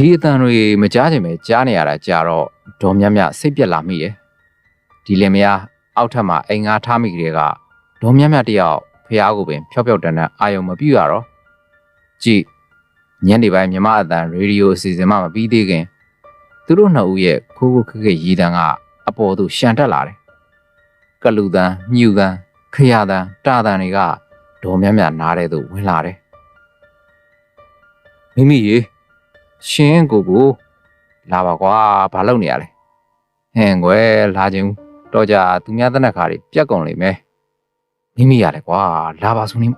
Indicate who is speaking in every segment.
Speaker 1: ဒီအတန်တွေမကြားချင်ပဲကြားနေရတာကြာတော့ဒေါ်မြမြစိတ်ပြက်လာမိတယ်ဒီလင်မယားအောက်ထပ်မှာအိမ်ငါထားမိကလေးကဒေါ်မြမြတယောက်ဖះကိုပင်ဖျောက်ဖျောက်တန်တန်အာယုံမပြူရတော့ကြည့်ညနေပိုင်းမြမအတန်ရေဒီယိုအစီအစဉ်မှမပြီးသေးခင်သူတို့နှစ်ဦးရဲ့ခိုးခိုးခက်ခက်ရည်တန်ကအပေါ်သို့ရှန်တက်လာတယ်ကလူတန်မြူတန်ခရတန်တာတန်တွေကဒေါ်မြမြနားတဲ့သို့ဝင်လာတယ်မိမိရေ ရှင်ကိုကိုလာပါကွာဘာလုပ်နေရလဲဟင်ကွယ်လာခြင်းတော့ကြသူများတဲ့နက်ခါတွေပြက်ကုန်လိမ့်မယ်မိမိရတယ်ကွာလာပါဆုံးနေ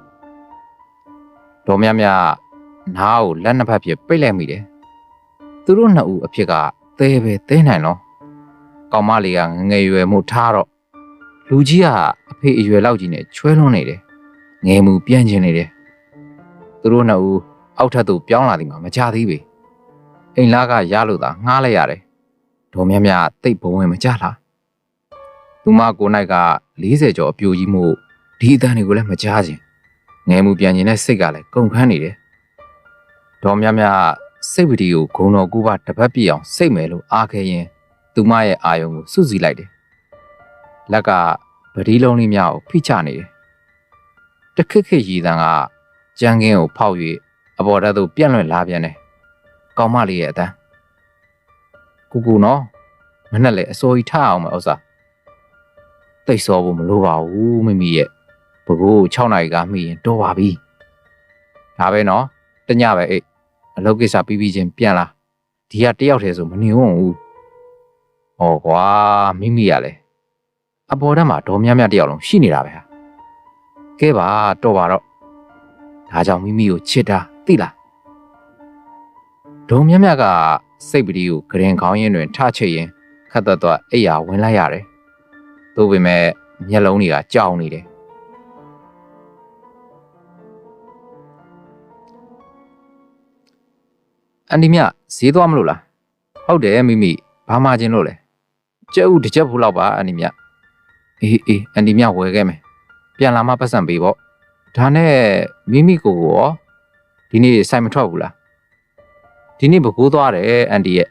Speaker 1: တော်မြမြနားကိုလက်နှစ်ဖက်ပြပိတ်လိုက်မိတယ်သူတို့နှစ်ဦးအဖြစ်ကသဲပဲသဲနိုင်တော့ကောင်မလေးကငငယ်ရွယ်မှုထားတော့လူကြီးကအဖေအရွယ်လောက်ကြီးနဲ့ချွဲလွန်းနေတယ်ငယ်မှုပြန့်ကျင်နေတယ်သူတို့နှစ်ဦးအောက်ထပ်သို့ပြောင်းလာသည်မှာမကြသေးပေ အိမ်လာကရလို့သာငှားလိုက်ရတယ်။ဒေါ်မြမြတိတ်ဘုံဝင်မကြလား။သူမကိုနိုင်က40ကျော်အပြိုကြီးမှုဒီအတန်တွေကိုလည်းမကြားခြင်း။ငယ်မှုပြန်ကျင်တဲ့စိတ်ကလည်းကုန်ခန်းနေတယ်။ဒေါ်မြမြစိတ်ပတီကိုဂုံတော်ကူပါတစ်ပတ်ပြည့်အောင်စိတ်မယ်လို့အားခဲရင်သူမရဲ့အာယုံကိုစွစီလိုက်တယ်။လက်ကပတိလုံးလေးများကိုဖိချနေတယ်။တခက်ခက်ရည်တန်ကကြမ်းကင်းကိုဖောက်၍အပေါ်ဓာတ်သို့ပြန့်လွင့်လာပြန်တယ် ကောင်းမလေးရဲ့အတန်းကူကူနော်မနဲ့လေအစိုးကြီးထားအောင်မဥစ္စာတိတ်စောဖို့မလိုပါဘူးမိမိရဲ့ဘကိုး6နာရီကမှီရင်တော်ပါပြီဒါပဲနော်တညပဲအိတ်အလုပ်ကိစ္စပြီးပြီးချင်းပြန်လာဒီကတယောက်တည်းဆိုမနေဝံ့ဘူးဟောကွာမိမိရလေအပေါ်တက်မှာဒေါ်မြမြတယောက်လုံးရှိနေတာပဲဟာကဲပါတော်ပါတော့ဒါကြောင့်မိမိကိုချစ်တာသိလား ဒုံမြတ်မြတ်ကစိတ်ပတိကိုဂရင်ခေါင်းရင်းတွင်ထချိတ်ရင်ခတ်သက်သွားအိယာဝင်လိုက်ရတယ်။သို့ပေမဲ့မျက်လုံးတွေကကြောက်နေတယ်။အန်ဒီမြဈေးသွားမလို့လား။ဟုတ်တယ်မိမိဘာမှချင်းလို့လဲ။ကျဲဥတစ်ချက်ဘူးလောက်ပါအန်ဒီမြ။အေးအေးအန်ဒီမြဝယ်ခဲ့မယ်။ပြန်လာမှပတ်စံပေးပေါ့။ဒါနဲ့မိမိကိုကိုရောဒီနေ့စိုက်မထွက်ဘူးလား။ ဒီနေ့ဘကိုးသွားတယ်အန်တီရဲ့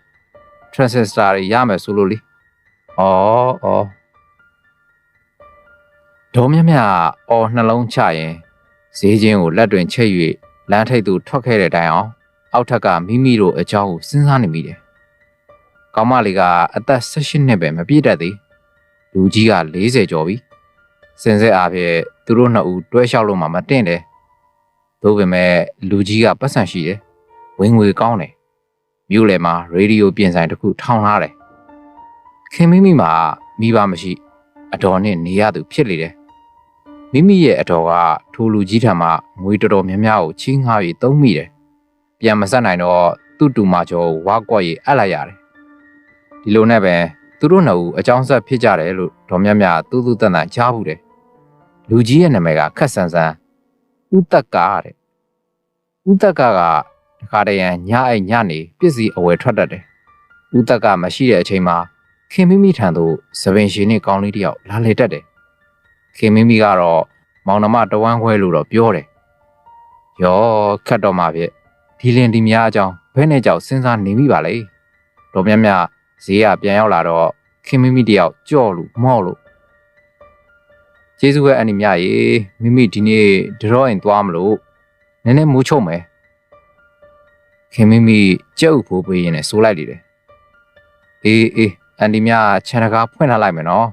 Speaker 1: transistor တွေရမယ်ဆိုလို့လေ။အော်အော်ဒေါ်မြမြအော်နှလုံးချရင်ဈေးချင်းကိုလက်တွင်ချိတ်၍လမ်းထိပ်သို့ထွက်ခဲ့တဲ့တိုင်အောင်အောက်ထက်ကမိမိတို့အကြောင်းကိုစဉ်းစားနေမိတယ်။ကောင်မလေးကအသက်18နှစ်ပဲမပြည့်တတ်သေး။လူကြီးက40ကျော်ပြီ။စင်စစ်အားဖြင့်သူတို့နှစ်ဦးတွဲလျှောက်လို့မှမတင်တယ်။သို့ပေမဲ့လူကြီးကပတ်စံရှိတယ်။ဝင်ငွေကောင်းတယ် မြို့လယ်မှာရေဒီယိုပြင်ဆိုင်တစ်ခုထောင်ထားတယ်။ခင်မိမိမှာမိဘမရှိအတော်နဲ့နေရသူဖြစ်လေတယ်။မိမိရဲ့အတော်ကထိုလူကြီးထံမှငွေတော်တော်များများကိုချင်းငှားပြီးသုံးမိတယ်။ပြန်မဆက်နိုင်တော့သူ့တူမကျော်ဝါကွက်ရီအပ်လိုက်ရတယ်။ဒီလိုနဲ့ပဲသူတို့နှစ်ဦးအကြောင်းဆက်ဖြစ်ကြတယ်လို့ဒေါ်မြမြတူးတူးတန်တန်ကြားဘူးတယ်။လူကြီးရဲ့နာမည်ကခက်ဆန်ဆန်ဥတက်ကတဲ့။ဥတက်ကက တခါတရံညအိတ်ညနေပစ္စည်းအဝယ်ထွက်တတ်တယ်။ဦးသက်ကမရှိတဲ့အချိန်မှာခင်မိမိထံသို့သပင်ရှင်နဲ့ကောင်းလေးတယောက်လာလေတတ်တယ်။ခင်မိမိကတော့မောင်နှမတဝမ်းခွဲလို့တော့ပြောတယ်။ယောခတ်တော့မှပြဒီလင်ဒီများအကြောင်းဘယ်နဲ့ကြောက်စဉ်းစားနေမိပါလေ။တော်မြတ်မြတ်ဈေးကပြန်ရောက်လာတော့ခင်မိမိတယောက်ကြော့လို့မော့လို့ကျေးဇူးပဲအန်ဒီမြရေမိမိဒီနေ့ဒရော့အင်သွားမလို့နည်းနည်းမူးချုံမယ် ခင်မိမိကြက်ဥဖိုးပေးရင်လည်းစိုးလိုက်လေတယ်အေးအေးအန်ဒီမြခြံတကားဖွင့်ထားလိုက်မယ်နော်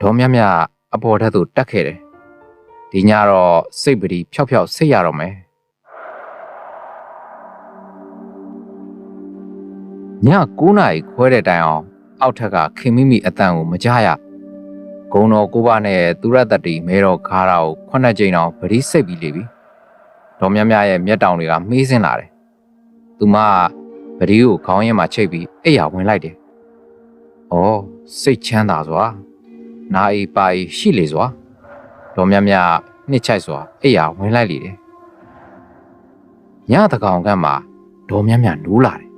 Speaker 1: ဒေါ်မြမြအပေါ်ထက်သို့တက်ခဲ့တယ်ဒီညတော့စိတ်ပတိဖြောက်ဖြောက်စိတ်ရတော့မယ်ည9နာရီခွဲတဲ့တိုင်အောင်အောက်ထက်ကခင်မိမိအတန်ကိုမကြားရဂုံတော်ကိုဘနဲ့သူရတ္တိမဲတော်ခါရာကိုခုနှစ်ကြိမ်အောင်ပရိစိတ်ပြီးလေပြီ ဒေါ်မြမြရဲ့မျက်တောင်တွေကမေးစင်းလာတယ်။သူမကပဒီကိုခေါင်းရင်းမှာချိတ်ပြီးအိယာဝင်လိုက်တယ်။အော်စိတ်ချမ်းသာစွာ။နာအီပါအီရှိလေစွာ။ဒေါ်မြမြနှစ်ချိုက်စွာအိယာဝင်လိုက်လေတယ်။ညတကောင်ကမှာဒေါ်မြမြနိုးလာတယ်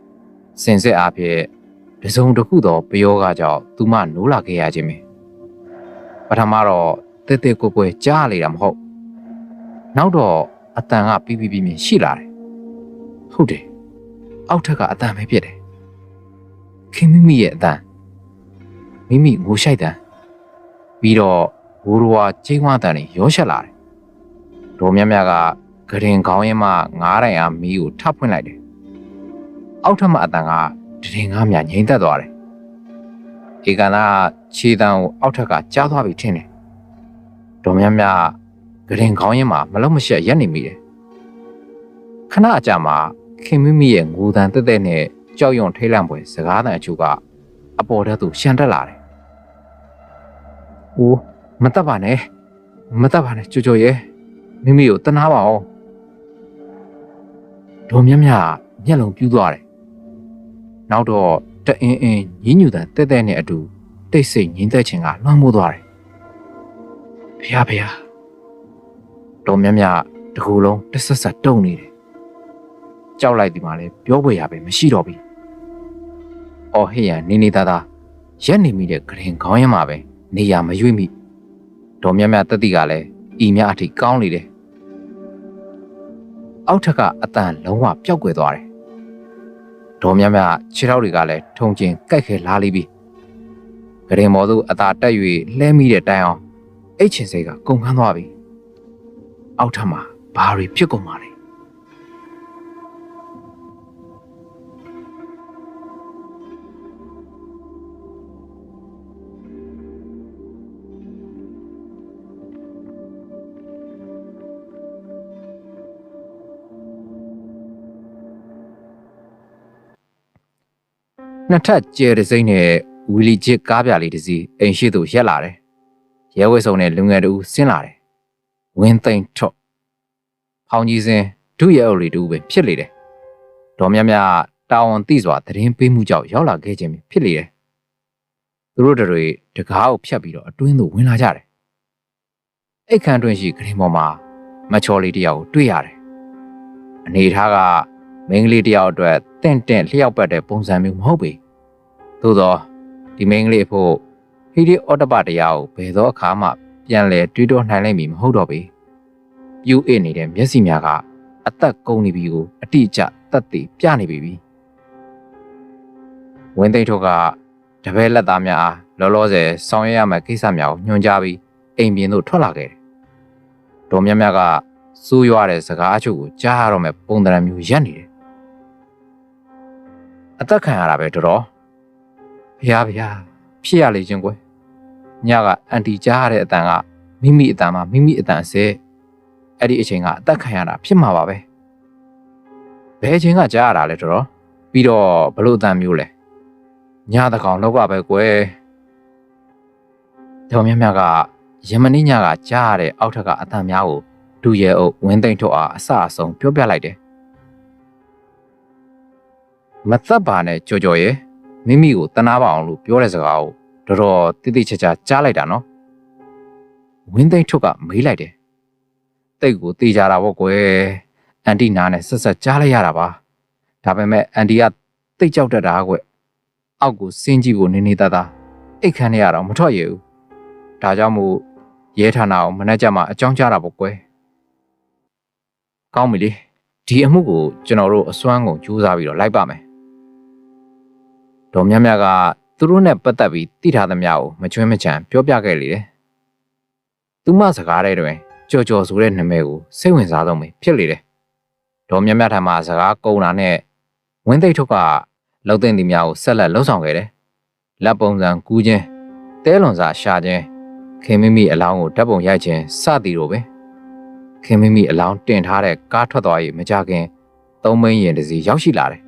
Speaker 1: ။စင်စစ်အားဖြင့်တစုံတစ်ခုသောပယောကကြောင့်သူမနိုးလာခဲ့ရခြင်းပဲ။ပထမတော့တဲတဲကိုကိုကြားလေတာမဟုတ်နောက်တော့ အတန်ကပြီးပြီးပြီးမြင်ရှိလာတယ်ဟုတ်တယ်အောက်ထက်ကအတန်ပဲဖြစ်တယ်ခင်မိမိရဲ့အတန်မိမိငိုရှိုက်တန်ပြီးတော့ဘိုးတော်ကကျင်းဝတန်တွေရောရှက်လာတယ်ဒေါ်မြမြကဂရင်ခေါင်းရင်မှငားတိုင်အားမီးကိုထပ်ဖွင့်လိုက်တယ်အောက်ထက်မှအတန်ကဒရင်ငားမြငိမ့်သက်သွားတယ်ဧကနာခြေတံကိုအောက်ထက်ကကြားသွားပြီထင်တယ်ဒေါ်မြမြ ဂရင်ခေါင်းရင်မှမလုံးမရှက်ရက်နေမိတယ်ခဏအကြာမှာခင်မိမိရဲ့ငိုတန်တက်တက်နဲ့ကြောက်ရွံ့ထိတ်လန့်ပွဲစကားတန်အချို့ကအပေါ်ထက်သို့ရှန်တက်လာတယ်။အိုးမတက်ပါနဲ့မတက်ပါနဲ့ကြိုကြိုရဲ့မိမိကိုတနာပါအောင်။ဒေါ်မြမြမျက်လုံးပြူးသွားတယ်။နောက်တော့တအင်းအင်းညင်းညူတန်တက်တက်နဲ့အတူတိတ်ဆိတ်ငင်းသက်ခြင်းကလွှမ်းမိုးသွားတယ်။ဖះဖះ ဒေါ်မြမြတကူလုံးတဆက်ဆက်တုံနေတယ်။ကြောက်လိုက်ဒီမှာလဲပြောဖွယ်ရပဲမရှိတော့ဘူး။အော်ဟေ့ရနေနေသားသားရက်နေမိတဲ့ဂရင်ခေါင်းရမှာပဲနေရမရွေ့မိ။ဒေါ်မြမြတက်တိကလည်းဤမြအထိကောင်းနေတယ်။အောက်ထက်ကအတန်လုံးဝပျောက်ကွယ်သွားတယ်။ဒေါ်မြမြခြေထောက်တွေကလည်းထုံချင်းကြိုက်ခဲလာလိပြီ။ဂရင်မော်သူအသာတက်၍လှဲမိတဲ့တိုင်အောင်အိတ်ချင်စိတ်ကကုန်ခန်းသွားပြီ။ အောက်ထက်မှာဘာတွေဖြစ်ကုန်ပါလဲ။နှစ်ထပ်ကျဲတဲ့စိမ့်နဲ့ဝီလီချစ်ကားပြလေးတစ်စီးအိမ်ရှိသူရက်လာတယ်။ရဲဝဲဆောင်နဲ့လူငယ်တူဆင်းလာတယ်။ ဝင်းသိမ့်ထွတ်ဖောင်ကြီးစင်ဒုရဲအုပ်လေးတူပဲဖြစ်လေတယ်။ဒေါ်မြမြတာဝန်သိစွာသတင်းပေးမှုကြောင့်ရောက်လာခဲ့ခြင်းဖြစ်လေတယ်။သူတို့တွေတကားကိုဖြတ်ပြီးတော့အတွင်းသို့ဝင်လာကြတယ်။အိတ်ခမ်းတွင်ရှိဂရင်ပေါ်မှာမချော်လေးတယောက်ကိုတွေ့ရတယ်။အနေထားကမိန်းကလေးတယောက်အတွက်တင့်တင့်လျှောက်ပတ်တဲ့ပုံစံမျိုးမဟုတ်ပေ။သို့သောဒီမိန်းကလေးဖို့ဟီဒီအော်တပတရားကိုဘယ်သောအခါမှ ပြန်လဲတွေးတောနိုင်လိမ့်မည်မဟုတ်တော့ပေ။ပြူးအစ်နေတဲ့မျက်စိများကအသက်ကုန်နေပြီကိုအတိအကျတတ်သိပြနေပြီပြီ။ဝင်းသိန်းထုတ်ကတပည့်လက်သားများအားလောလောဆယ်ဆောင်ရွက်ရမယ့်ကိစ္စများကိုညွှန်ကြားပြီးအိမ်ပြင်သို့ထွက်လာခဲ့တယ်။ဒေါ်မြတ်မြတ်ကစိုးရွားတဲ့စကားအချို့ကိုကြားရတော့မဲ့ပုံသဏ္ဍာန်မျိုးရက်နေတယ်။အသက်ခံရတာပဲတော်တော်။ဘုရားဘုရားဖြစ်ရလေခြင်းကွယ်။ ညကအန်တီကြားရတဲ့အတန်ကမိမိအတန်မှာမိမိအတန်ဆဲအဲ့ဒီအချိန်ကအသက်ခံရတာဖြစ်မှာပါပဲ။ဘယ်အချိန်ကကြားရတာလဲတော်တော်။ပြီးတော့ဘလို့အတန်မျိုးလဲ။ညတကောင်လောက်ကပဲကွယ်။တော်မြတ်မြတ်ကယမနိညကကြားရတဲ့အောက်ထက်ကအတန်များကိုဒူရဲအုပ်ဝင်းသိမ့်ထုတ်အားအဆအဆုံးပြောပြလိုက်တယ်မသက်ပါနဲ့ကြော်ကြော်ရဲ့မိမိကိုတနာပါအောင်လို့ပြောတဲ့စကားကို တော်တော်တိတိကျကျကြားလိုက်တာနော်ဝင်းသိမ့်ထုတ်ကမေးလိုက်တယ်တိတ်ကိုတေးကြတာပေါ့ကွယ်အန်တီနာနဲ့ဆက်ဆက်ကြားလိုက်ရတာပါဒါပေမဲ့အန်တီကတိတ်ကြောက်တတ်တာကွအောက်ကိုစင်းကြည့်ဖို့နေနေသားသားအိတ်ခမ်းနေရတော့မထွက်ရဘူးဒါကြောင့်မို့ရဲဌာနကိုမနှက်ကြမှာအကြောင်းကြားတာပေါ့ကွယ်ကောင်းပြီလေဒီအမှုကိုကျွန်တော်တို့အစွမ်းကုန်ကြိုးစားပြီးတော့လိုက်ပါမယ်ဒေါ်မြတ်မြတ်က သူတို့နဲ့ပတ်သက်ပြီးသိထားသမျှကိုမချွင်းမချန်ပြောပြခဲ့လေတယ်သူမစကားတဲ့တွင်ကြော်ကြော်ဆိုတဲ့နာမည်ကိုစိတ်ဝင်စားဆုံးပဲဖြစ်လေတယ်ဒေါ်မြတ်မြတ်ထံမှစကားကုံတာနဲ့ဝင်းသိပ်ထုတ်ကလှုပ်သိမ့်သူများကိုဆက်လက်လှုပ်ဆောင်ခဲ့တယ်လက်ပုံစံကူးခြင်းတဲလွန်စာရှာခြင်းခင်မိမိအလောင်းကိုဓာတ်ပုံရိုက်ခြင်းစသည်တို့ပဲခင်မိမိအလောင်းတင်ထားတဲ့ကားထွက်သွားရေးမကြခင်သုံးမင်းရင်တစ်စီရောက်ရှိလာတယ်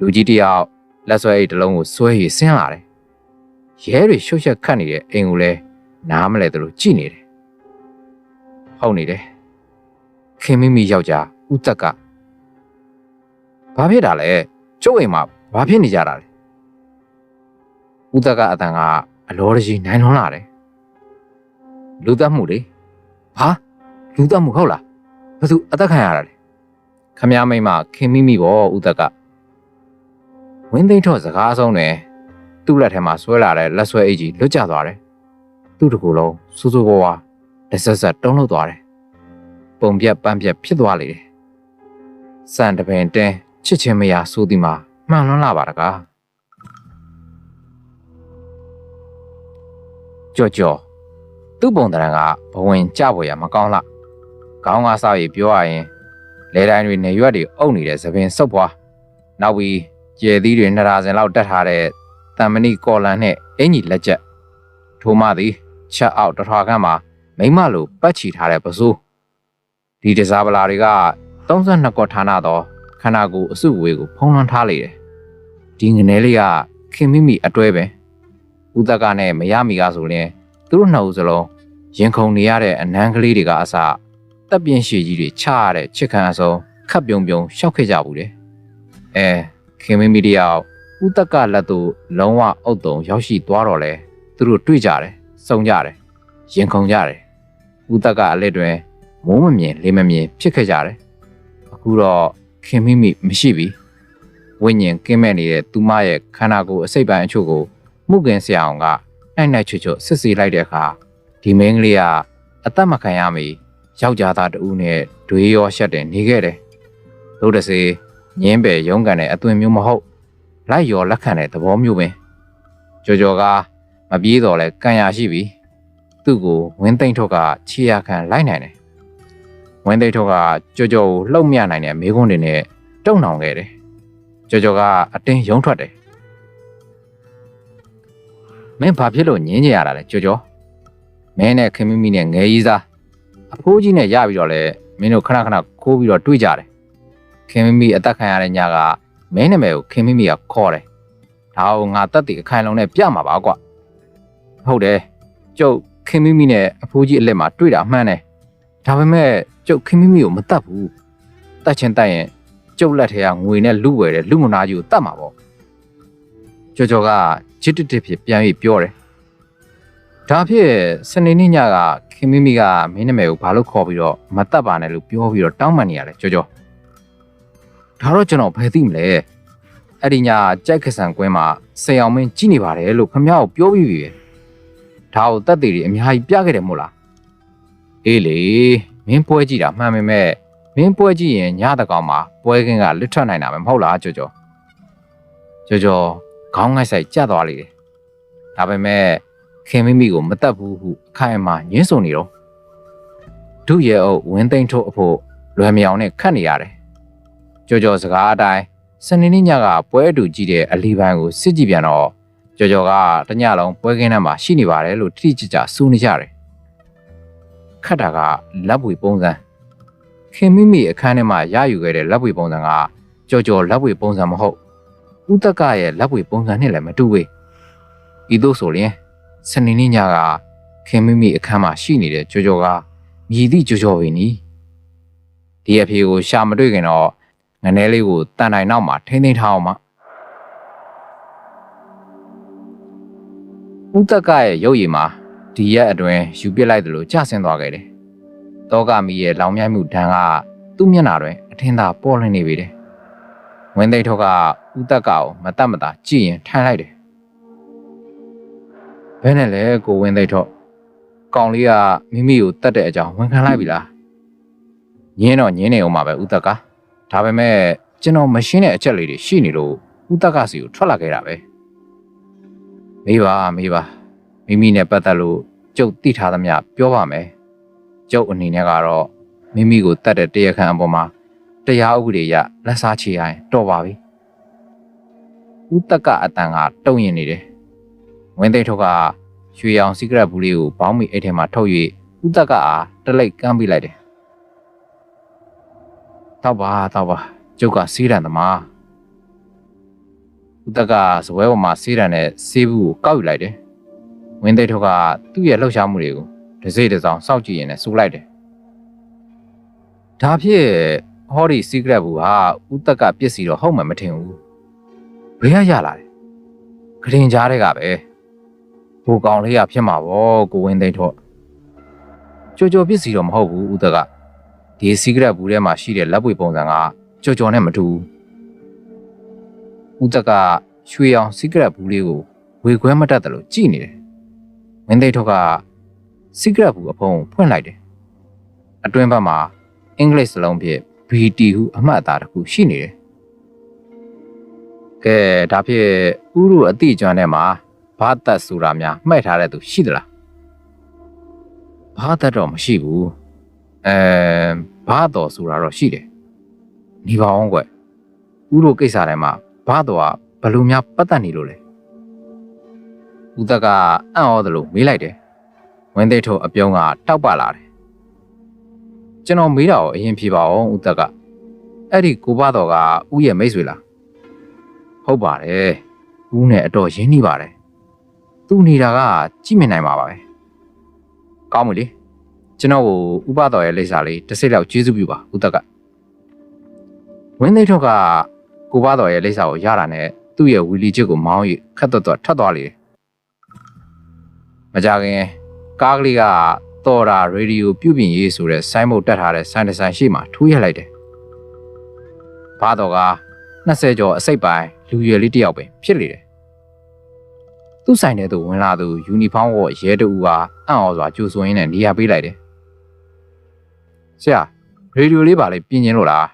Speaker 1: လူကြီးတယောက် လက်ဆွဲအိတ်တစ်လုံးကိုဆွဲ၍ဆင်းလာတယ်ရဲတွေရှုပ်ရှက်ခတ်နေတဲ့အိမ်ကိုလည်းနားမလဲသူတို့ကြည့်နေတယ်ဟုတ်နေတယ်ခင်မိမိယောက်ျားဦးတက်ကဘာဖြစ်တာလဲကျုပ်အိမ်မှာဘာဖြစ်နေကြတာလဲဦးတက်ကအတန်ကအလောတကြီးနိုင်လွန်လာတယ်လူသက်မှုလေဘာလူသက်မှုဟုတ်လားဘယ်သူအသက်ခံရတာလဲခမည်းမိမခင်မိမိပေါ့ဦးတက်က ဝင်းသိန်းထော့စကားအဆုံးတွင်သူ့လက်ထဲမှာဆွဲလာတဲ့လက်ဆွဲအိတ်ကြီးလွတ်ကျသွားတယ်သူ့တကူလုံးစူးစူးဝါးဝါလက်ဆက်ဆက်တုံးလို့သွားတယ်ပုံပြက်ပန်းပြက်ဖြစ်သွားလေတယ်စံတပင်တင်းချစ်ချင်းမရဆိုသည်မှာမှန်လွန်းလာပါတကားကြော်ကြော်သူ့ပုံတရံကဘဝင်ကြပွေရမကောင်းလားခေါင်းကစားပြီးပြောရရင်လဲတိုင်းတွေနေရွက်တွေအုပ်နေတဲ့သပင်စုပ်ပွားနောက်ပြီး ကျယ်သီးတွေနှစ်ရာစင်လောက်တက်ထားတဲ့တံမဏိကော်လန်နဲ့အင်ကြီးလက်ချက်ထိုးမသည်ချက်အောက်တထွာခန့်မှာမိမလိုပတ်ချီထားတဲ့ပစိုးဒီတစားပလာတွေက32ကောဌာနသောခန္ဓာကိုယ်အစုဝေးကိုဖုံးလွှမ်းထားလေတယ်ဒီငနေလေးကခင်မိမိအတွဲပဲဥဒကနဲ့မရမီကဆိုရင်သူတို့နှစ်ဦးစလုံးရင်ခုန်နေရတဲ့အနန်းကလေးတွေကအစတပ်ပြင်းရှည်ကြီးတွေချရတဲ့ချစ်ခံအစုံခပ်ပြုံပြုံရှောက်ခဲ့ကြဘူးတယ်အဲ ခင်မိမိတယောက်ဥဒကလက်သို့လုံးဝအုပ်တုံရောက်ရှိသွားတော့လဲသူတို့တွေ့ကြတယ်စုံကြတယ်ရင်ခုန်ကြတယ်ဥဒကအလက်တွင်မိုးမမြင်လေးမမြင်ဖြစ်ခဲ့ကြတယ်အခုတော့ခင်မိမိမရှိပြီဝိညာဉ်ကင်းမဲ့နေတဲ့သူမရဲ့ခန္ဓာကိုယ်အစိတ်ပိုင်းအချို့ကိုမှုခင်ဆရာအောင်ကနိုင်နိုင်ချွတ်ချွတ်စစ်စီလိုက်တဲ့အခါဒီမင်းကလေးကအသက်မခံရမီယောက်ျားသားတူနဲ့ဒွေးရောရှက်တယ်နေခဲ့တယ်လို့တစေ ငင်းပယ်ရုံးကန်တဲ့အသွင်မျိုးမဟုတ်လိုက်ရောလက်ခံတဲ့သဘောမျိုးပင်ကြော်ကြော်ကမပြေးတော့လဲကံရရှိပြီသူ့ကိုဝင်းသိမ့်ထုတ်ကခြေရခံလိုက်နိုင်တယ်ဝင်းသိမ့်ထုတ်ကကြော်ကြော်ကိုလှုပ်မြနိုင်တဲ့မိကုန်းတွေနဲ့တုံနှောင်ခဲ့တယ်ကြော်ကြော်ကအတင်းယုံထွက်တယ်မင်းဘာဖြစ်လို့ညင်းကြရတာလဲကြော်ကြော်မင်းနဲ့ခင်မီမီနဲ့ငယ်ကြီးစားအဖိုးကြီးနဲ့ရပြီးတော့လဲမင်းတို့ခဏခဏခိုးပြီးတော့တွေ့ကြတယ် ခင်မီမီအသက်ခံရတဲ့ညကမင်းနာမည်ကိုခင်မီမီကခေါ်တယ်ဒါကိုငါတက်တည်အခိုင်လုံးနဲ့ပြမှာပါကွာဟုတ်တယ်ကျုပ်ခင်မီမီနဲ့အဖိုးကြီးအလက်မှာတွေ့တာမှန်တယ်ဒါပေမဲ့ကျုပ်ခင်မီမီကိုမတတ်ဘူးတတ်ချင်းတတ်ရင်ကျုပ်လက်ထဲကငွေနဲ့လူဝယ်တဲ့လူမနာကြီးကိုတတ်မှာပေါ့ကြော်ကြော်ကချစ်တစ်တစ်ဖြစ်ပြန်ပြီးပြောတယ်ဒါဖြစ်စနေနေ့ညကခင်မီမီကမင်းနာမည်ကိုဘာလို့ခေါ်ပြီးတော့မတတ်ပါနဲ့လို့ပြောပြီးတော့တောင်းပန်နေရတယ်ကြော်ကြော် ဒါတော့ကျွန်တော်ဘယ်သိမလဲအဲ့ဒီညကြိုက်ခဆန်ကွင်းမှာဆယ်အောင်မင်းကြည့်နေပါတယ်လို့ခမ ्या ကိုပြောပြီးပြီပဲဒါကိုတက်သေးတွေအများကြီးပြခဲ့တယ်မို့လားအေးလေမင်းပွဲကြည့်တာမှန်ပေမဲ့မင်းပွဲကြည့်ရင်ညတကောင်မှာပွဲကင်းကလစ်ထွက်နိုင်တာပဲမဟုတ်လားကြော်ကြော်ကြော်ကြော်ခေါင်းငိုက်ဆိုင်ကြက်သွားလေတယ်ဒါပေမဲ့ခင်မိမိကိုမတက်ဘူးဟုအခိုင်အမာညှင်းဆုံနေတော့ဒုရဲအုပ်ဝင်းသိမ့်ထုတ်အဖို့လွယ်မြောင်နဲ့ခတ်နေရတယ် ကြော်ကြော်စကားအတိုင်းစနေနေ့ညကပွဲအတူကြည့်တဲ့အလီပိုင်းကိုစစ်ကြည့်ပြန်တော့ကြော်ကြော်ကတညလုံးပွဲကင်းထဲမှာရှိနေပါတယ်လို့တိတိကျကျစူးနေကြတယ်ခတ်တာကလက်ပွေပုံစံခင်မိမိအခန်းထဲမှာရယူခဲ့တဲ့လက်ပွေပုံစံကကြော်ကြော်လက်ပွေပုံစံမဟုတ်ဥတကရဲ့လက်ပွေပုံစံနဲ့လည်းမတူဘူးဤသို့ဆိုရင်စနေနေ့ညကခင်မိမိအခန်းမှာရှိနေတဲ့ကြော်ကြော်ကမြည်သည့်ကြော်ကြော်ပဲနီဒီအဖေကိုရှာမတွေ့ခင်တော့ ငနဲလေးကိုတန်တိုင်နောက်မှာထိမ့်သိမ်းထားအောင်ပါဥတကရဲ့ရုပ်ရည်မှာဒီရက်အတွင်းယူပစ်လိုက်တယ်လို့ကြဆင်းသွားခဲ့တယ်။တောကမီရဲ့လောင်မြိုက်မှုဒဏ်ကသူ့မျက်နှာတွင်အထင်သာပေါ်လွင်နေပြီတယ်။ဝင်းသိန်းထုတ်ကဥတကကိုမတတ်မတာကြည့်ရင်ထိုင်လိုက်တယ်။ဘယ်နဲ့လဲကိုဝင်းသိန်းထုတ်ကောင်လေးကမိမိကိုတတ်တဲ့အကြောင်းဝန်ခံလိုက်ပြီလား။ညင်းတော့ညင်းနေအောင်ပါပဲဥတက။ ဒါပေမဲ့ကျွန်တော်မရှင်းတဲ့အချက်လေးတွေရှိနေလို့ဥတကစီကိုထွက်လာခဲ့တာပဲမေးပါမေးပါမိမိနဲ့ပတ်သက်လို့ကျုပ်သိထားသမျှပြောပါမယ်ကျုပ်အနေနဲ့ကတော့မိမိကိုတတ်တဲ့တရားခံအပေါ်မှာတရားဥပဒေအရလက်စားချေရရင်တော်ပါပြီဥတကအတန်ကတုံ့ရင်နေတယ်ဝင်းသိထုတ်ကရွှေရောင်စီကရက်ဘူးလေးကိုဘောင်းမီအိတ်ထဲမှာထုတ်၍ဥတကအားတလိတ်ကမ်းပေးလိုက်တယ် တော့ပါတော့ပါကျုပ်ကစီးရန်သမားဥတကစပွဲပေါ်မှာစီးရန်နဲ့ဆေးဘူးကိုကောက်ယူလိုက်တယ်ဝင်းသိထုတ်ကသူ့ရဲ့လှုပ်ရှားမှုတွေကိုတစ်စိတ်တစ်စောင်းစောင့်ကြည့်ရင်လည်းစူလိုက်တယ်ဒါဖြစ်ဟောဒီစီကရက်ဘူးဟာဥတကပစ္စည်းတော့ဟုတ်မှမထင်ဘူးဘယ်ရရလာလဲခရင်ကြားတဲ့ကပဲဟိုကောင်လေးကဖြစ်မှာပေါ့ကိုဝင်းသိထုတ်ကြော်ကြော်ပစ္စည်းတော့မဟုတ်ဘူးဥတက ဒီစီကရက်ဘူးထဲမှာရှိတဲ့လက်ပွေပုံစံကကြော်ကြော်နဲ့မတူဘူးဥတကရွှေအောင်စီကရက်ဘူးလေးကိုဝေခွဲမတတ်တယ်လို့ကြည်နေတယ်မင်းသိထုတ်ကစီကရက်ဘူးအဖုံးဖွင့်လိုက်တယ်အတွင်းဘက်မှာအင်္ဂလိပ်စလုံးဖြင့် BT ဟုအမှတ်အသားတစ်ခုရှိနေတယ်ကဲဒါဖြင့်ဥရုအတိကျွမ်းထဲမှာဘာသက်ဆိုတာများမှဲ့ထားတဲ့သူရှိသလားဘာသက်တော့မရှိဘူး အဲဘာတော်ဆိုတာတော့ရှိတယ်ဒီပါအောင်ကွဥရုကိစ္စတိုင်းမှာဘာတော်ကဘယ်လိုများပတ်သက်နေလို့လဲဦးသက်ကအံ့ဩသလိုမေးလိုက်တယ်ဝင်းသိထုတ်အပြုံးကတောက်ပလာတယ်ကျွန်တော်မေးတာကိုအရင်ဖြေပါအောင်ဦးသက်ကအဲ့ဒီကိုဘတော်ကဥရဲ့မိတ်ဆွေလားဟုတ်ပါတယ်ဦးနဲ့အတော်ရင်းနှီးပါတယ်သူနေတာကကြည့်မြင်နိုင်မှာပါပဲကောင်းပြီလေ ကျွန်တော်ကိုဥပတော်ရဲ့လိပ်စာလေးတစ်စိတ်လောက်ကျေးဇူးပြုပါဦးသက်ကဝင်းသိထုတ်ကကိုဘတော်ရဲ့လိပ်စာကိုရတာနဲ့သူ့ရဲ့ဝီလီချစ်ကိုမောင်း၍ခက်တော့တော့ထွက်သွားလေတယ်မကြခင်ကားကလေးကတော်တာရေဒီယိုပြုပြင်ရေးဆိုတဲ့ဆိုင်းဘုတ်တက်ထားတဲ့ဆိုင်းတစ်ဆိုင်ရှိမှထိုးရက်လိုက်တယ်ဘာတော်က20ကျော်အစိတ်ပိုင်းလူရွယ်လေးတစ်ယောက်ပဲဖြစ်လေတယ်။သူ့ဆိုင်ထဲသို့ဝင်လာသူယူနီဖောင်းဝတ်ရဲတူကအံ့ဩစွာကြိုဆိုရင်းနဲ့နေရာပေးလိုက်တယ်။ ဆရာရေဒီယိုလေးပါလေပြင်ကျင်လို့လား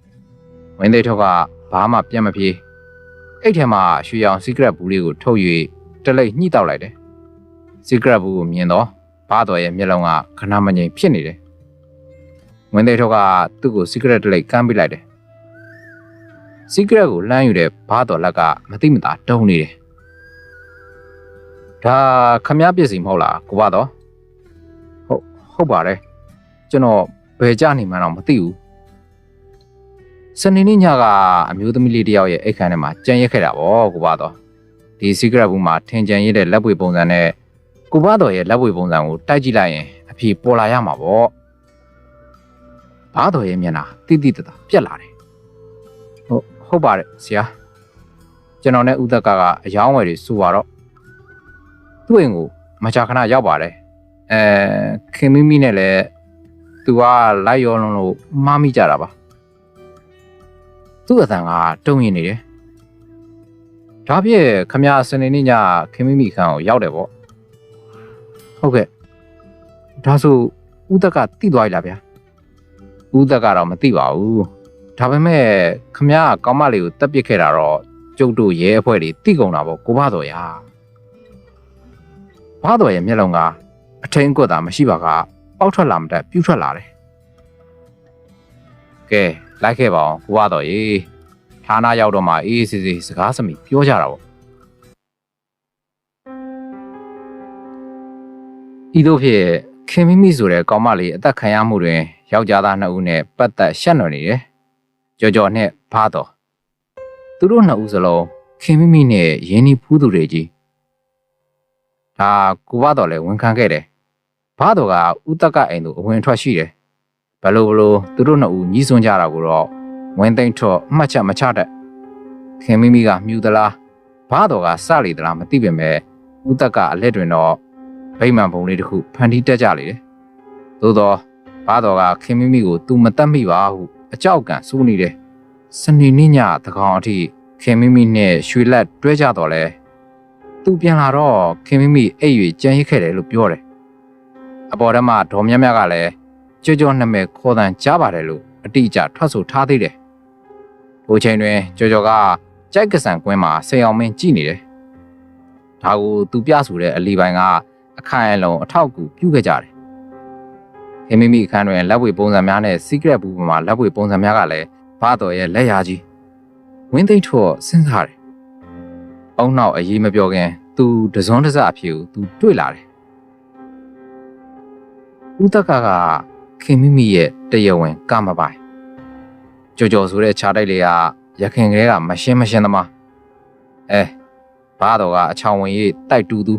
Speaker 1: ။ဝင်းသိထုတ်ကဘာမှပြန်မပြေ။အဲ့ထဲမှာရွှေရောင် secret ဘူးလေးကိုထုတ်၍တလိပ်ညှိတောက်လိုက်တယ်။ secret ဘူးကိုမြင်တော့ဘာတော်ရဲ့မျက်လုံးကခဏမငြိမ်ဖြစ်နေတယ်။ဝင်းသိထုတ်ကသူ့ကို secret တလိပ်ကမ်းပေးလိုက်တယ်စီကရက်ကိုလှမ်းယူတဲ့ဘားတော်လက်ကမသိမသာတုံနေတယ်။ဒါခမည်းပစ္စည်းမဟုတ်လားကိုဘတော်။ဟုတ်ဟုတ်ပါတယ်။ ကျွန်တော်ဘယ်ကြနေမှန်းတော့မသိဘူး။စနေနေ့ညကအမျိုးသမီးလေးတစ်ယောက်ရဲ့အိတ်ခမ်းထဲမှာကြံရက်ခဲ့တာပေါ့ကိုဘတော်။ဒီစီကရက်ဘူးမှာထင်ကြံရတဲ့လက်ပွေပုံစံနဲ့ကိုဘတော်ရဲ့လက်ပွေပုံစံကိုတိုက်ကြည့်လိုက်ရင်အဖြေပေါ်လာရမှာပေါ့။ဘာတော်ရဲ့မျက်နှာတိတိတတ်တာပြက်လာတယ်ဟုတ်ပါတယ်ဆရာကျွန်တော်နဲ့ဥသက်ကာကအယောင်းဝယ်တွေစူပါတော့သူ့အိမ်ကိုမကြာခဏရောက်ပါတယ်အဲခင်မိမိနဲ့လည်း သူကလိုက်ရောလုံးလို့မှားမိကြတာပါသူ့အတန်ကတုံ့ရင်နေတယ်ဒါပြည့်ခမရစနေနေ့ညခင်မိမိခန်းကိုရောက်တယ်ပေါ့ဟုတ်ကဲ့ဒါဆိုဥသက်ကတိသွားပြီလားဗျာဥသက်ကတော့မသိပါဘူးဒါပေမဲ့ခမ ्या ကောင်းမလေးကိုတက်ပစ်ခဲ့တာတော့ကျုပ်တို့ရဲအဖွဲ့တွေတိကုန်တာပေါ့ကိုဘတော်ရာဘာတော်ရဲ့မျက်လုံးကအထင်းကွက်တာမရှိပါက ပေါက်ထွက်လာမတတ်ပြူးထွက်လာတယ်ကဲလိုက်ခဲ့ပါအောင်ကိုဘတော်ရေဌာနရောက်တော့မှအေးအေးဆေးဆေးစကားစမိပြောကြတာပေါ့ဤသို့ဖြင့်ခင်မိမိဆိုတဲ့ကောင်းမလေးအသက်ခံရမှုတွင်ယောက်ျားသားနှစ်ဦးနဲ့ပတ်သက်ရှက်နွယ်နေတယ်ကြော်ကြော်နဲ့ဘာတော်သူတို့နှစ်ဦးစလုံးခင်မိမိနဲ့ရင်းနှီးဖူးသူတွေကြီးဒါကိုဘတော်လည်းဝန်ခံခဲ့တယ် ဘာတော်ကဥတက်ကအိမ်သူအဝင်အထွက်ရှိတယ်ဘလို့ဘလို့သူတို့နှစ်ဦးညီးစွန်းကြတာကိုတော့ဝင်းသိမ့်ထော့အမှတ်ချက်မချတတ်ခင်မိမိကမြူသလားဘာတော်ကစလေသလားမသိပေမဲ့ဥတက်ကအလက်တွင်တော့ဗိမာန်ပုံလေးတစ်ခုဖန်တီးတက်ကြလေတယ်သို့တော့ဘာတော်ကခင်မိမိကိုသူမတတ်မိပါဟုအကြောက်ကန်စူးနေတယ်။စနေနေ့ညတကောင်အထိခင်မိမိနဲ့ရွှေလက်တွဲကြတော့လဲသူပြန်လာတော့ခင်မိမိအိပ်၍ကြံရစ်ခဲ့တယ်လို့ပြောတယ်။ အပေါ်ထဲမှာဒေါ်မြတ်မြတ်ကလည်းကြောကြောနှစ်မဲ့ခေါ်တန်ကြားပါတယ်လို့အတိအကျထွက်ဆိုထားသေးတယ်။ဟိုချိန်တွင်ကြောကြောကကြိုက်ကဆန်ကွင်းမှာဆေအောင်မင်းကြည်နေတယ်။ဒါကိုသူပြဆိုတဲ့အလီပိုင်းကအခိုင်အလုံအထောက်အကူပြုခဲ့ကြတယ်ခင်မိမိအခန်းတွင်လက်ဝေပုံစံများနဲ့ secret ဘူးပေါ်မှာလက်ဝေပုံစံများကလည်းဘာတော်ရဲ့လက်ရာကြီးဝင်းသိမ့်ထော့စဉ်းစားတယ်။အုံနောက်အရေးမပြောခင်သူတစွန်းတစအဖြစ်ကိုသူတွေ့လာတယ်။ ဦးတက်ကကခင်မိမိရဲ့တရဝင်းကမပိုင်ကြော်ကြော်ဆိုတဲ့ခြားတိုက်လေးကရခင်ကလေးကမရှင်းမရှင်းသမားအဲဘာတော်ကအချောင်ဝင်ရေးတိုက်တူသူ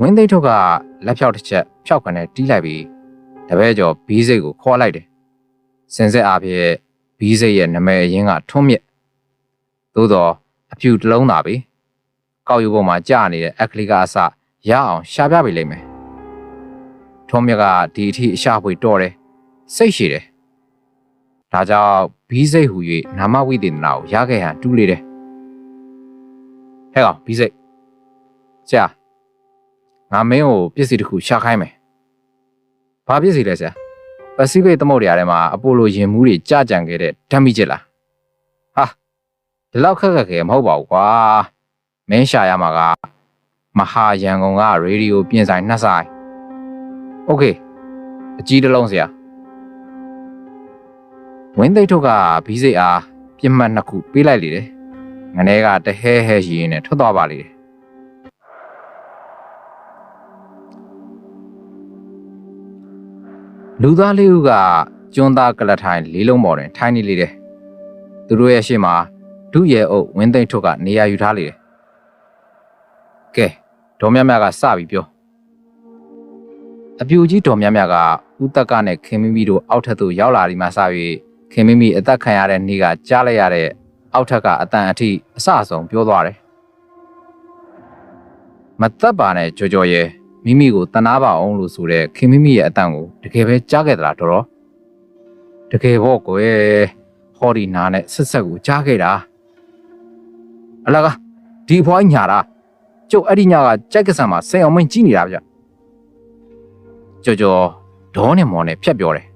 Speaker 1: ဝင်းသိမ့်ထော့ကလက်ဖြောက်တစ်ချက်ဖြောက်ခွန်းနဲ့တီးလိုက်ပြီးတပည့်ကျော်ဘီးစိတ်ကိုခေါ်လိုက်တယ်။စင်စစ်အားဖြင့်ဘီးစိတ်ရဲ့နာမည်အရင်းကထွန်းမြစ်သို့တော့အဖြူတစ်လုံးသာပဲကောက်ယူပေါ်မှာကြာနေတဲ့အက်ကလေးကအစရအောင်ရှာပြပေးလိမ့်မယ်။ ထွန်းမြစ်ကဒီအထိအရှာဖွေတော့တယ်စိတ်ရှိတယ်။ဒါကြောင့်ဘီးစိတ်ဟူ၍နာမဝိသေသနာကိုရခဲ့ဟန်တူးလေတယ်။ဟဲ့ကောင်ဘီးစိတ်ဆရာငါမင်းကိုပစ္စည်းတစ်ခုရှာခိုင်းမယ်ဘာဖြစ်စီလဲဆရာပစိဖိတ်သမုဒ္ဒရာထဲမှာအပိုလိုရင်မှုတွေကြကြံခဲ့တဲ့ဓာတ်မိချစ်လားဟာဒီလောက်ခက်ခက်ခဲမဟုတ်ပါဘူးကွာမင်းရှာရမှာကမဟာရန်ကုန်ကရေဒီယိုပြင်ဆိုင်နှစ်ဆိုင် โอเคအကြီးတစ်လုံးစရာဝင်းသိပ်ထုတ်ကဘီးစိတ်အားပြစ်မှတ်နှစ်ခုပေးလိုက်လေတယ်ငနေကတဟဲဟဲရှိရင်နဲ့ထွက်သွားပါလေတယ်လူသားလေးဦးကကျွန်းသားကလထိုင်လေးလုံးပေါ်တွင်ထိုင်နေလေတယ်သူတို့ရဲ့ရှေ့မှာဒုရဲအုပ်ဝင်းသိမ့်ထွတ်ကနေရာယူထားလေတယ်ကဲဒေါ်မြမြကစပြီးပြော အပြူကြီးဒေါ်မြမြကဥတက်ကနဲ့ခင်မီမီတို့အောက်ထပ်သို့ရောက်လာဒီမှာစ၍ခင်မီမီအသက်ခံရတဲ့နေ့ကကြားလိုက်ရတဲ့အောက်ထပ်ကအတန်အထိအဆအဆုံးပြောသွားတယ်မသက်ပါနဲ့ကြော်ကြော်ရဲမိမိကိုတနာပါအောင်လို့ဆိုတဲ့ခင်မိမိရဲ့အတန်ကိုတကယ်ပဲကြားခဲ့သလားတော်တော်တကယ်ပေါ့ကွယ်ဟောဒီနာနဲ့ဆက်ဆက်ကိုကြားခဲ့တာအလကားဒီအဖွားညာတာကျုပ်အဲ့ဒီညာကကြိုက်ကဆန်မှာစိန်အောင်မင်းကြီးနေတာဗျ ကြော်ကြော်ဒေါနဲ့မော်နဲ့ဖြတ်ပြောတယ်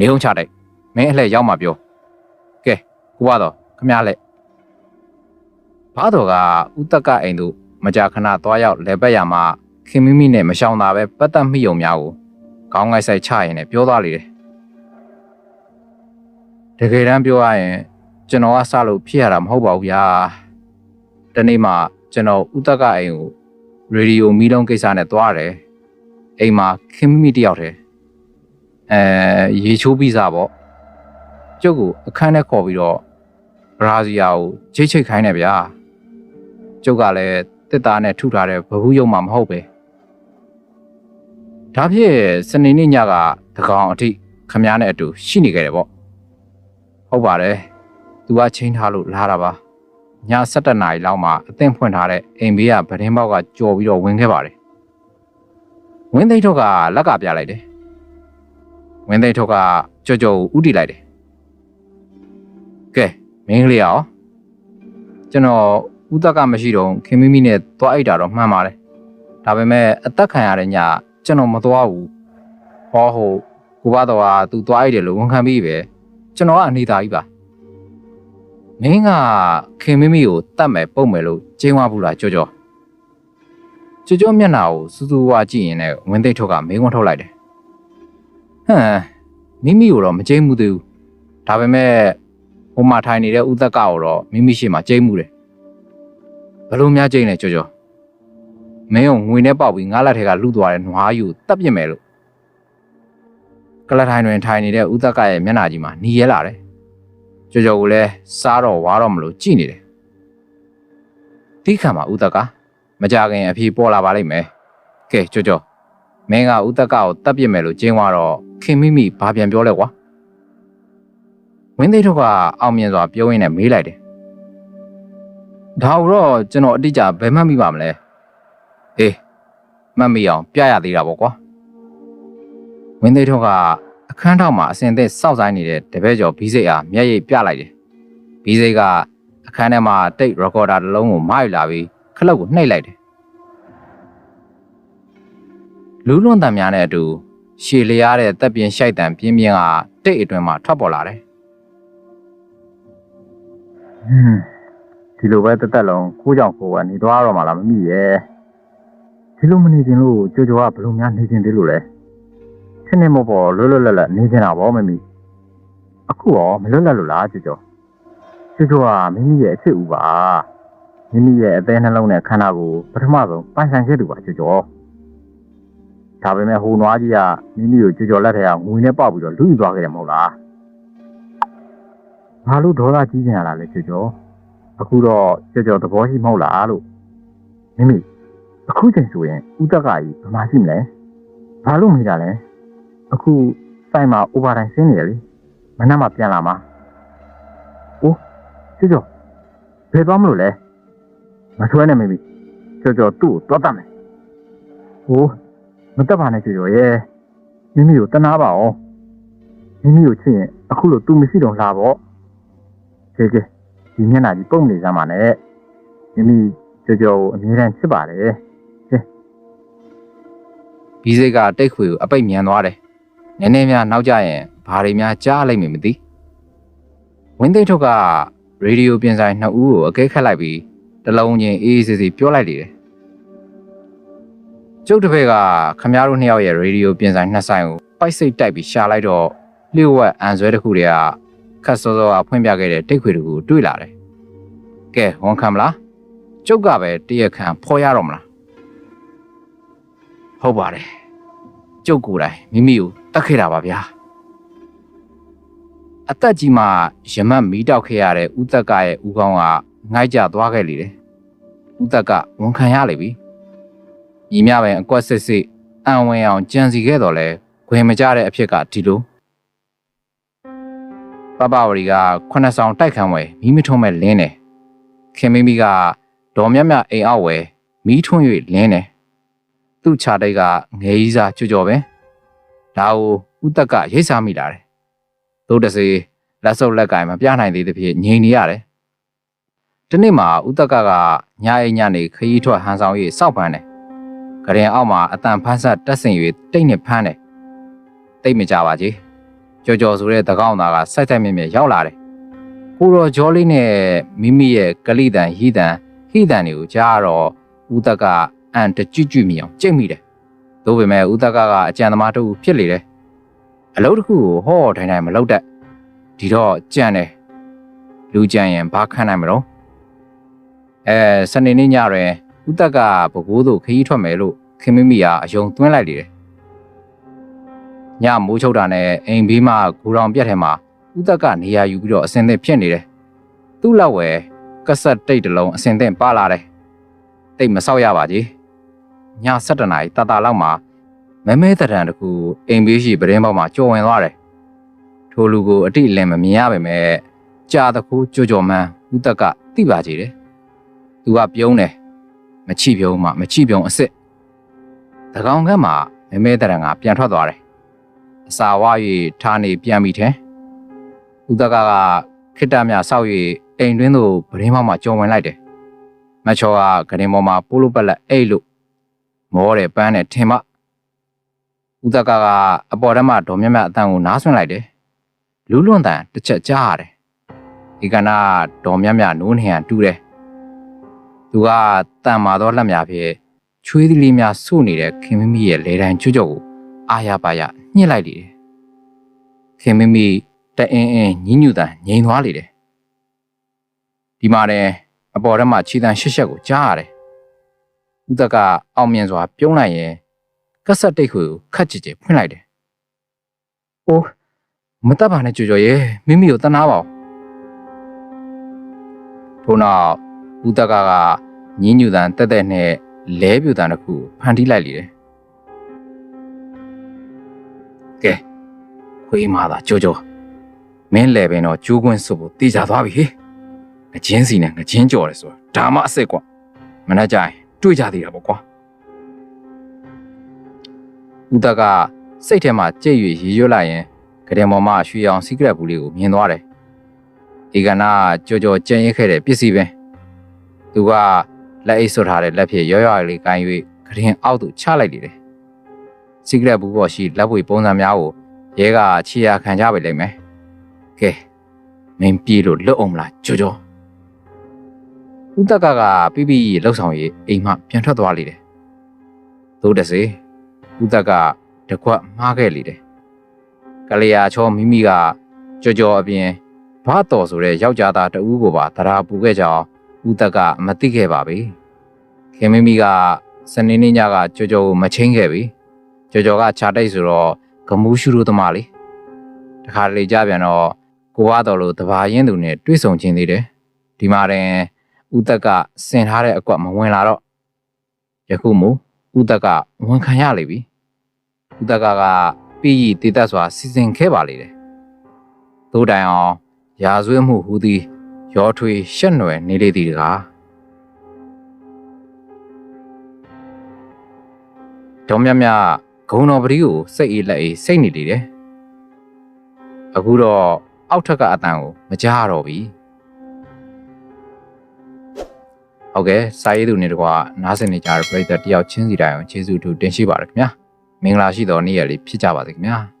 Speaker 1: နေုံချတိုက်မင်းအလှည့်ရောက်မှပြောကဲကိုကတော့ခမရလက်ဘာတော်ကဥတက်ကအိမ်တို့မကြာခဏသွားရောက်လဲပတ်ရမှာခင်မိမိနဲ့မရှောင်တာပဲပတ်သက်မိုံများကိုခေါင်းငိုက်ဆိုင်ချရင်လည်းပြောသွားလေတယ်တကယ်တမ်းပြောရရင်ကျွန်တော်ကစလို့ဖြစ်ရတာမဟုတ်ပါဘူးဗျာတနေ့မှကျွန်တော်ဥတက်ကအိမ်ကိုရေဒီယိုမီးလုံးကိစ္စနဲ့သွားတယ် အိမ်မှာခင်မိမိတယောက်တည်းအဲရေချိုးပြီးစားပေါ့ကျုပ်ကိုအခန်းထဲခေါ်ပြီးတော့ဘရာဇီယာကိုချိတ်ချိတ်ခိုင်းတယ်ဗျာကျုပ်ကလည်းတစ်သားနဲ့ထုထားတဲ့ဘဘူးယုံမှမဟုတ်ပဲဒါဖြစ်စနေနေ့ညကတကောင်အထိခမားနဲ့အတူရှိနေခဲ့တယ်ပေါ့ဟုတ်ပါတယ်သူကချင်းထားလို့လာတာပါည7နာရီလောက်မှအသင့်ဖွင့်ထားတဲ့အိမ်ဘေးကဗတင်းပေါက်ကကြော်ပြီးတော့ဝင်ခဲ့ပါတယ် ဝင်းသိန်းထုတ်ကလက်ကပြလိုက်တယ်ဝင်းသိန်းထုတ်ကကြော်ကြော်ကိုဥတီလိုက်တယ်ကဲမင်းကလေးရောကျွန်တော်ဥတက်ကမရှိတော့ခင်မိမိနဲ့သွားအိတ်တာတော့မှန်ပါတယ်ဒါပေမဲ့အသက်ခံရတဲ့ညကျွန်တော်မသွားဘူးဟောဟိုကိုဘတော်ကသူသွားအိတ်တယ်လို့ဝန်ခံပြီးပဲကျွန်တော်ကအနေသားကြီးပါမင်းကခင်မိမိကိုတတ်မယ်ပုတ်မယ်လို့ကျင်းဝဘူးလားကြောကြော ကြောကြောမျက်နှာကိုစူးစူးဝါကြည့်ရင်လည်းဝင်းသိပ်ထုတ်ကမင်းဝန်းထုတ်လိုက်တယ်ဟမ်မိမိကိုတော့မကျင်းမှုသေးဘူးဒါပေမဲ့ဟိုမှာထိုင်နေတဲ့ဥသက်ကောတော့မိမိရှိမှကျင်းမှုတယ်ဘလို့များကျင်းလဲကြောကြောမင်းကိုငွေနဲ့ပေါက်ပြီးငါးလက်ထဲကလူသွားတဲ့နွားယူတပ်ပြစ်မယ်လို့ကလထိုင်တွင်ထိုင်နေတဲ့ဥသက်ကရဲ့မျက်နှာကြီးမှာหนีရဲလာတယ်ကြောကြောကိုလည်းစားတော့ဝါတော့မလို့ကြည်နေတယ်တိခါမှာဥသက်က မကြခင်အဖြေပေါ်လာပါလိမ့်မယ်ကဲကြောကြောမင်းကဥသက်ကကိုတပ်ပြစ်မယ်လို့ကျင်းသွားတော့ခင်မိမိဘာပြန်ပြောလဲကွာဝင်းသိထုတ်ကအောင်မြင်စွာပြောရင်းနဲ့မေးလိုက်တယ်ဒါတော့ကျွန်တော်အတိအကျဘယ်မှတ်မိပါမလဲအေးမှတ်မိအောင်ပြရသေးတာပေါ့ကွာဝင်းသိထုတ်ကအခန်းထောက်မှာအစင်သက်စောက်ဆိုင်နေတဲ့တပည့်ကျော်ဘီးစိတ်အားမျက်ရည်ပြလိုက်တယ်ဘီးစိတ်ကအခန်းထဲမှာတိတ်ရကော်ဒါတစ်လုံးကိုမယူလာပြီး ခလုတ်ကိုနှိပ်လိုက်တယ်လူးလွန်တံများနဲ့အတူရှည်လျားတဲ့တပ်ပြင်းရှိုက်တံပြင်းပြင်းကတိတ်အတွင်းမှာထွက်ပေါ်လာတယ်ဟွန်းဒီလိုပဲတက်တက်လုံးခိုးကြောင်ခိုးကနေသွားတော့မှလားမမိရဲ့ဒီလိုမနေခြင်းလို့ကြိုးကြောကဘယ်လိုများနေခြင်းသေးလို့လဲခင်းနေမပေါ်လွတ်လွတ်လပ်လပ်နေခြင်းတာဗောမမိအခုရောမလွတ်လပ်လို့လားကြိုးကြောကြိုးကြောကမိမိရဲ့အစ်စ်ဦးပါ မိမိရဲ့အသေးနှလုံးနဲ့ခန္ဓာကိုပထမဆုံးပိုင်ဆိုင်ခဲ့သူပါကြိုးကြောဒါပေမဲ့ဟိုနွားကြီးကမိမိကိုကြိုးကြောလက်ထဲကငွေနဲ့ပေါက်ပြီးတော့လူယူသွားခဲ့တယ်မဟုတ်လားဘာလို့ဒေါသကြီးနေရတာလဲကြိုးကြောအခုတော့ကြော်ကြော်သဘောရှိမဟုတ်လားလို့မိမိအခုချိန်ဆိုရင်ဥတက်ကကြီးဘယ်မှာရှိမလဲဘာလို့မိတာလဲအခုစိုက်မှာ over time ဆင်းနေရလေမနက်မှပြန်လာမှာအိုးကြော်ကြော်ဘယ်သွားမလို့လဲ မဆွဲနဲ့မိမိကြော်ကြော်သူ့ကိုသွားတတ်မယ်ဟိုးမတက်ပါနဲ့ကြော်ကြော်ရဲ့မိမိကိုတနာပါအောင်မိမိကိုချစ်ရင်အခုလို့ तू မရှိတော့လာပေါ့ကဲကဲဒီမျက်နှာကြီးပုံနေစမ်းပါနဲ့မိမိကြော်ကြော်ကိုအမြဲတမ်းချစ်ပါတယ်ဟဲ့ဘီးစိတ်ကတိတ်ခွေကိုအပိတ်မြန်သွားတယ်နည်းနည်းများနောက်ကျရင်ဘာတွေများကြားလိုက်မယ်မသိဝင်းသိထုတ်ကရေဒီယိုပြင်ဆိုင်နှစ်ဦးကိုအကဲခတ်လိုက်ပြီး တစ်လုံးချင်းအေးအေးဆေးဆေးပြောလိုက်လေတယ်ကျုပ်တစ်ဖက်ကခမားတို့နှစ်ယောက်ရဲ့ရေဒီယိုပြင်ဆိုင်နှစ်ဆိုင်ကိုပိုက်စိတ်တိုက်ပြီးရှာလိုက်တော့လျှို့ဝှက်အန်ဆွဲတစ်ခုတည်းကခတ်စောစောကဖွင့်ပြခဲ့တဲ့တိတ်ခွေတကူတွေ့လာတယ်ကဲဝန်ခံမလားကျုပ်ကပဲတရက်ခံဖော်ရတော့မလားဟုတ်ပါတယ်ကျုပ်ကိုယ်တိုင်မိမိကိုတတ်ခဲ့တာပါဗျာအသက်ကြီးမှရမတ်မီးတောက်ခဲ့ရတဲ့ဥသက်ကရဲ့ဥကောင်းကငိုက်ကြသွားခဲ့လေတယ်။ ဥသက်ကဝန်ခံရလေပြီ။ညီမပဲအကွက်စစ်စစ်အံဝင်အောင်ကြံစီခဲ့တော့လဲခွင်မကြတဲ့အဖြစ်ကဒီလိုပပဝရီကခုနှစ်ဆောင်တိုက်ခံဝဲမီးမထုံးမဲ့လင်းတယ်။ခင်မိမိကဒေါ်မြတ်မြတ်အိမ်အောက်ဝဲမီးထွန်း၍လင်းတယ်။သူ့ခြာတိတ်ကငယ်ကြီးစားကြွကြော်ပဲ။ဒါကိုဥသက်ကရိတ်စားမိလာတယ်။သို့တစေလက်စုပ်လက်ကင်မပြနိုင်သေးသဖြင့်ငြိမ်နေရတယ်။ ဒီနေ့မှာဥတက်ကကညာအိမ်ညနေခရီးထွက်ဟန်ဆောင်၍စောက်ဖမ်းတယ်။ကရင်အောက်မှာအတန်ဖန်းဆက်တက်ဆင်၍တိတ်နဲ့ဖမ်းတယ်။တိတ်မကြပါကြီး။ကြော်ကြော်ဆိုတဲ့တကောင်းသားကစိုက်စိုက်မြဲမြဲရောက်လာတယ်။ကိုတော်ဂျောလေးနဲ့မိမိရဲ့ကလိတန်ဟီတန်ဟီတန်တွေကိုကြားတော့ဥတက်ကအန်တကြွကြွမြင်အောင်ကြိတ်မိတယ်။သို့ပေမဲ့ဥတက်ကကအကြံသမားတူဖြစ်လေတယ်။အလုပ်တစ်ခုကိုဟောထိုင်ထိုင်မလုပ်တတ်ဒီတော့ကြံ့တယ်လူကြံ့ရင်ဘာခံနိုင်မလို့ အဲစနေနေ့ညတွင်ဥတက်ကဘကိုးတို့ခရီးထွက်မယ်လို့ခင်မမီကအယုံသွင်းလိုက်လေတယ်ညမိုးချုပ်တာနဲ့အိမ်ဘေးမှာဂူတောင်ပြက်ထဲမှာဥတက်ကနေရာယူပြီးတော့အစင်သင့်ဖြစ်နေတယ်သူ့လောက်ဝဲကက်ဆက်တိတ်တစ်လုံးအစင်သင့်ပါလာတယ်တိတ်မဆောက်ရပါကြီးည7နာရီတတလောက်မှာမဲမဲတရံတကူအိမ်ဘေးရှိပရင်းပေါက်မှာကြော်ဝင်သွားတယ်ထိုလူကိုအတိအလင်းမမြင်ရပါပဲကြာတခုကြော်ကြော်မှန်းဥတက်ကသိပါကြတယ်။ သူကပြုံးတယ်မချိပြုံးမှမချိပြုံးအစ်စ်။တကောင်ကမှမဲမဲတရံကပြန်ထွက်သွားတယ်။အစာဝါ၍ထားနေပြန်ပြီထဲ။ဥတက်ကကခိတ္တမြဆောက်၍အိမ်တွင်းသို့ပရင်းမောက်မှကြော်ဝင်လိုက်တယ်။မချောကဂရင်ပေါ်မှာပိုးလို့ပက်လက်အိတ်လို့မောတယ်ပန်းတယ်ထင်မဥတက်ကကအပေါ်ထဲမှာဒေါ်မြတ်မြတ်အတန်ကိုနားဆွင့်လိုက်တယ်လူးလွန်တန်တစ်ချက်ကြားရတယ်။ဒီကနာဒေါ်မြတ်မြတ်နိုးနေဟန်တူတယ်။ သူကတန်မာသောလက်များဖြင့်ချွေးသီးလေးများစုနေတဲ့ခင်မမီရဲ့လေတံချွတ်ကြော်ကိုအာရပါရညှစ်လိုက်လေတယ်။ခင်မမီတအင်းအင်းညှဉ်းညူတန်ငြိမ်သွားလေတယ်။ဒီမှာတဲ့အပေါ်ထဲမှာခြေတံရှက်ရှက်ကိုကြားရတယ်။ဥဒကအောင်မြင်စွာပြုံးလိုက်ရင်ကက်ဆက်တိတ်ခွေကိုခတ်ကြည့်ကြည့်ဖွင့်လိုက်တယ်။အိုးမတတ်ပါနဲ့ကြွကြွရဲ့မိမိကိုတနာပါဦးထို့နောက် ဦးတက်ကကညင်းညူတန်တက်တက်နဲ့လဲပြူတန်တစ်ခုဖန်တီးလိုက်လေတယ်ကဲခွေးမာတာကြွကြွမင်းလဲပင်တော့ကျိုးကွင်းစုပ်ဖို့တေချာသွားပြီဟေ့ငချင်းစီနဲ့ငချင်းကြော်တယ်ဆိုတာဒါမှအစ်စ်ကွာမနှက်ကြရင်တွေ့ကြသေးတာပေါ့ကွာဦးတက်ကစိတ်ထဲမှာကြိတ်၍ရေရွတ်လိုက်ရင်ကတဲ့မော်မရွှေအောင်စီကရက်ဘူးလေးကိုမြင်သွားတယ်။ဒီကနာကြော်ကြော်ကြံရစ်ခဲ့တဲ့ပစ္စည်းပဲ။ သူကလက်အိတ်ဆွထားတဲ့လက်ဖြင့်ရောရွလေးကိုင်း၍ကရင်အောက်သို့ချလိုက်လေတယ်။စီကရက်ဘူးပေါ်ရှိလက်ပွေပုံစံများကိုရဲကခြေရာခံကြပဲလိမ့်မယ်။ကဲမင်းပြေးလို့လွတ်အောင်မလားကြော်ကြော်။ဦးတက်ကကပြပြလှုပ်ဆောင်ရေးအိမ်မှပြန်ထွက်သွားလေတယ်။သို့တစေဦးတက်ကတကွက်မှားခဲ့လေတယ်။ကလျာချောမိမိကကြော်ကြော်အပြင်ဘာတော်ဆိုတဲ့ယောက်ျားသားတဦးကိုပါတရာပူခဲ့ကြအောင် ဦးတက်ကမသိခဲ့ပါဘူးခင်မိမိကစနေနေ့ညကကြော်ကြော်ကိုမချင်းခဲ့ပြီကြော်ကြော်ကခြာတိတ်ဆိုတော့ဂမူးရှုလို့သမားလေတခါလေကြပြန်တော့ကိုဝါတော်လို့တဘာရင်းသူနဲ့တွေ့ဆုံချင်းသေးတယ်ဒီမှာတင်ဦးတက်ကဆင်ထားတဲ့အကွက်မဝင်လာတော့ယခုမူဦးတက်ကဝန်ခံရလေပြီဦးတက်ကကပြည်ရည်တည်တတ်စွာစီစဉ်ခဲ့ပါလေတယ်။သို့တိုင်အောင်ရာဇဝတ်မှုဟူသည် ရောထွေရှက်နွယ်နေလေသည်တကား။ဒေါ်မြတ်မြတ်ဂုံတော်ပတိကိုစိတ်အေးလက်အေးစိတ်နေလေတယ်။အခုတော့အောက်ထက်ကအတန်ကိုမကြားတော့ပြီ။ဟုတ်ကဲ့စာရေးသူနေတကွာနားစင်နေကြတဲ့ပရိသတ်တယောက်ချင်းစီတိုင်းအောင်ကျေးဇူးထူးတင်ရှိပါရခင်ဗျာ။မင်္ဂလာရှိသောနေ့ရက်လေးဖြစ်ကြပါစေခင်ဗျာ။